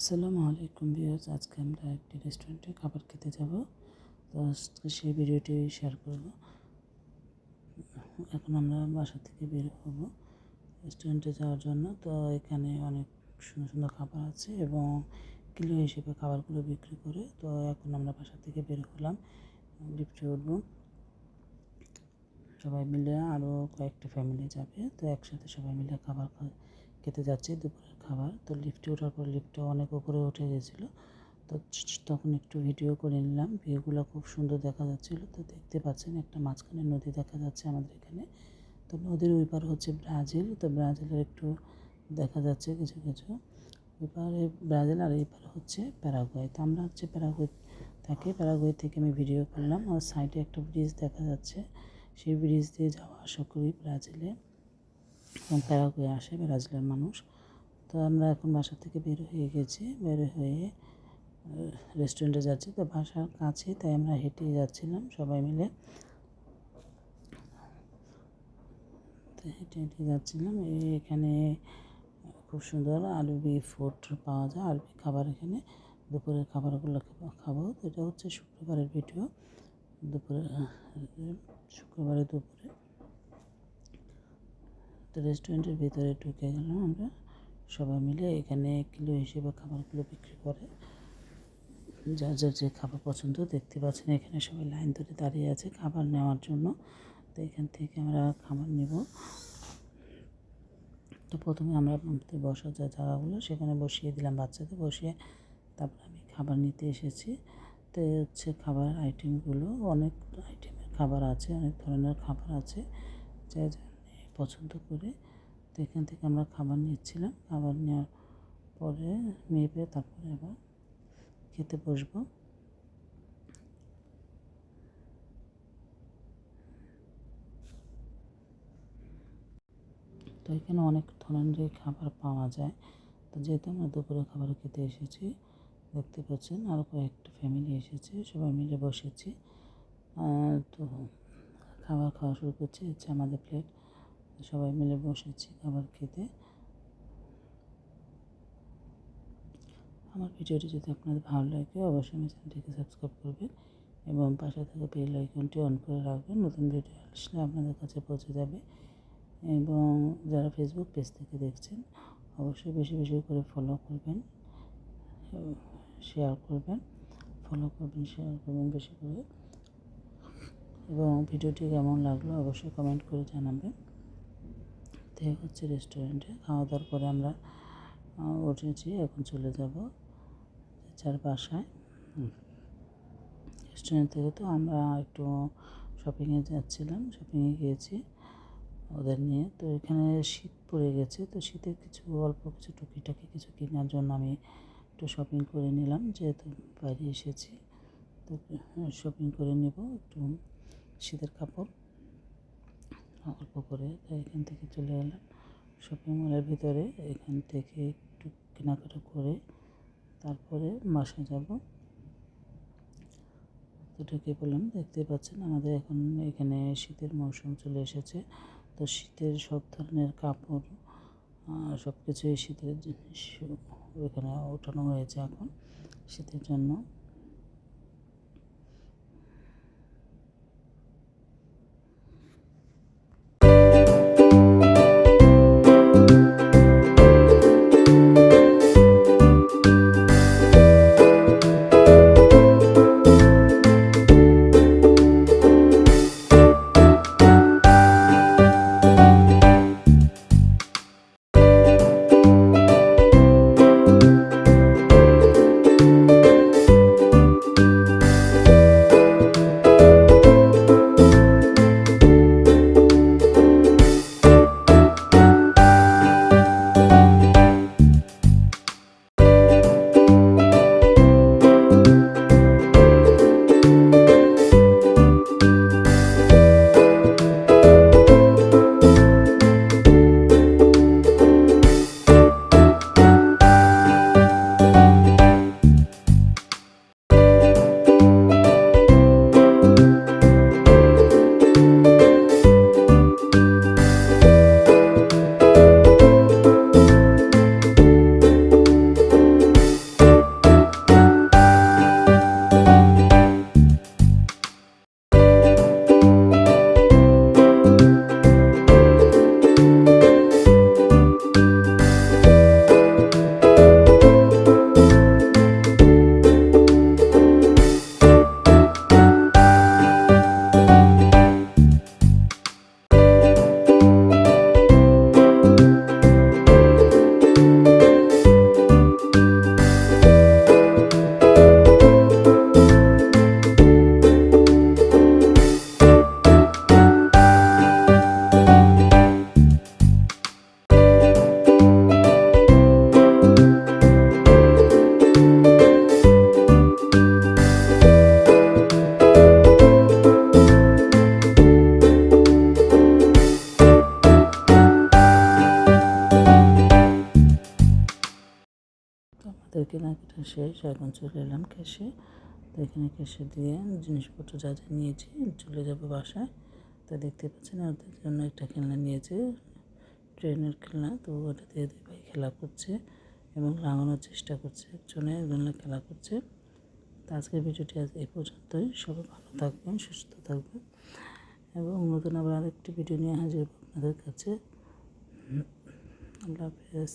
আসসালামু আলাইকুম ভিউয়ার্স, আজকে আমরা একটি রেস্টুরেন্টে খাবার খেতে যাব। তো আজকে সেই ভিডিওটি শেয়ার করব। এখন আমরা বাসা থেকে বের হব রেস্টুরেন্টে যাওয়ার জন্য। তো এখানে অনেক সুন্দর সুন্দর খাবার আছে এবং কিলো হিসেবে খাবারগুলো বিক্রি করে। তো এখন আমরা বাসা থেকে বের হলাম লিফটে উঠবো। সবাই মিলে আরও কয়েকটা ফ্যামিলি যাবে, তো একসাথে সবাই মিলে খাবার খেতে যাচ্ছি দুপুরের খাবার। তো লিফটে ওঠার পর লিফটে অনেক উপরে উঠে গেছিল। তো তখন একটু ভিডিও করে নিলাম। ভিউগুলো খুব সুন্দর দেখা যাচ্ছিল। তো দেখতে পাচ্ছেন একটা মাঝখানে নদী দেখা যাচ্ছে আমাদের এখানে। তো নদীর ওই পার হচ্ছে ব্রাজিল। তো ব্রাজিলের একটু দেখা যাচ্ছে কিছু কিছু। ওই পারে ব্রাজিল আর এই হচ্ছে প্যারাগুয়ে তো আমরা হচ্ছে প্যারাগুয়ে থাকি। প্যারাগুয়ে থেকে আমি ভিডিও করলাম। আর সাইডে একটা ব্রিজ দেখা যাচ্ছে। সেই ব্রিজ দিয়ে যাওয়া আসা করি ব্রাজিলে এবং প্যারাগুয়ে আসে, ব্রাজিলের মানুষ। তো আমরা এখন বাসা থেকে বের হয়ে গেছি, বের হয়ে রেস্টুরেন্টে যাচ্ছি। তো বাসার কাছে, তাই আমরা হেঁটেই যাচ্ছিলাম সবাই মিলে। তো হেঁটে হেঁটে যাচ্ছিলাম। এখানে খুব সুন্দর আলবি ফুড পাওয়া যায় আলবি খাবার এখানে। দুপুরের খাবারগুলো খাবো- এটা হচ্ছে শুক্রবারের ভিডিও দুপুরে শুক্রবারে দুপুরে তো রেস্টুরেন্টের ভিতরে ঢুকে গেলাম আমরা। সবাই মিলে এখানে কিলো হিসেবে খাবারগুলো বিক্রি করে। যার যার যে খাবার পছন্দ দেখতে পাচ্ছেন, এখানে সবাই লাইন ধরে দাঁড়িয়ে আছে খাবার নেওয়ার জন্য। তো এখান থেকে আমরা খাবার নেব। তো প্রথমে আমরা বসার যে জায়গাগুলো, সেখানে বসিয়ে দিলাম বাচ্চাদের বসিয়ে। তারপর আমি খাবার নিতে এসেছি। তো হচ্ছে খাবার আইটেমগুলো অনেক আইটেমের খাবার আছে, অনেক ধরনের খাবার আছে। যা পছন্দ করে তো এখান থেকে আমরা খাবার নিচ্ছিলাম। খাবার নেওয়ার পরে মেপে তারপরে আবার খেতে বসবো। তো এখানে অনেক ধরনের খাবার পাওয়া যায়। তো যেহেতু আমরা দুপুরে খাবার খেতে এসেছি দেখতে পাচ্ছেন আরও কয়েকটা ফ্যামিলি এসেছে, সবাই মিলে বসেছি। আর তো খাবার খাওয়া শুরু করছি হচ্ছে আমাদের প্লেট সবাই মিলে বসেছি খাবার খেতে। আমার ভিডিওটি যদি আপনাদের ভালো লাগে, অবশ্যই আমার চ্যানেলটিকে সাবস্ক্রাইব করবেন এবং পাশে থাকা বেল আইকনটি অন করে রাখবেন, নতুন ভিডিও আসলে আপনাদের কাছে পৌঁছে যাবে। এবং যারা ফেসবুক পেজ থেকে দেখছেন, অবশ্যই বেশি বেশি করে ফলো করবেন। শেয়ার করবেন ফলো করবেন শেয়ার করবেন বেশি করে। এবং ভিডিওটি কেমন লাগল অবশ্যই কমেন্ট করে জানাবেন। তো হচ্ছে রেস্টুরেন্টে খাওয়া দাওয়ার পরে আমরা উঠেছি, এখন চলে যাব যার বাসায় রেস্টুরেন্ট থেকে তো আমরা একটু শপিংয়ে যাচ্ছিলাম শপিংয়ে গিয়েছি ওদের নিয়ে। তো এখানে শীত পড়ে গেছে, তো শীতের কিছু, অল্প কিছু টুকিটাকি কিছু কেনার জন্য আমি একটু শপিং করে নিলাম, যেহেতু বাইরে এসেছি। তো শপিং করে নেব একটু শীতের কাপড়। অল্প করে এখান থেকে চলে এলাম। শপিং মলের ভিতরে এখান থেকে একটু কেনাকাটা করে তারপরে বাসায় যাব। তো ঢুকে পড়লাম দেখতে পাচ্ছেন আমাদের এখন এখানে শীতের মৌসুম চলে এসেছে। তো শীতের সব ধরনের কাপড় সব কিছুই শীতের জিনিস উঠানো হয়েছে এখন শীতের জন্য। শেষ এখন চলে এলাম ক্যাশে। তো এখানে ক্যাশে দিয়ে জিনিসপত্র যা যা নিয়েছি চলে যাব বাসায়। তো দেখতে পাচ্ছেন ওদের জন্য একটা খেলনা নিয়েছে, ট্রেনের খেলনা। তো ওটা দিয়ে দুই ভাই খেলা করছে এবং লাগানোর চেষ্টা করছে, একজনে একজনে খেলা করছে। তো আজকের ভিডিওটি আজ এই পর্যন্তই। সবাই ভালো থাকবেন, সুস্থ থাকবেন এবং নতুন আবার আরেকটি ভিডিও নিয়ে হাজির আপনাদের কাছে। আল্লাহ হাফেজ।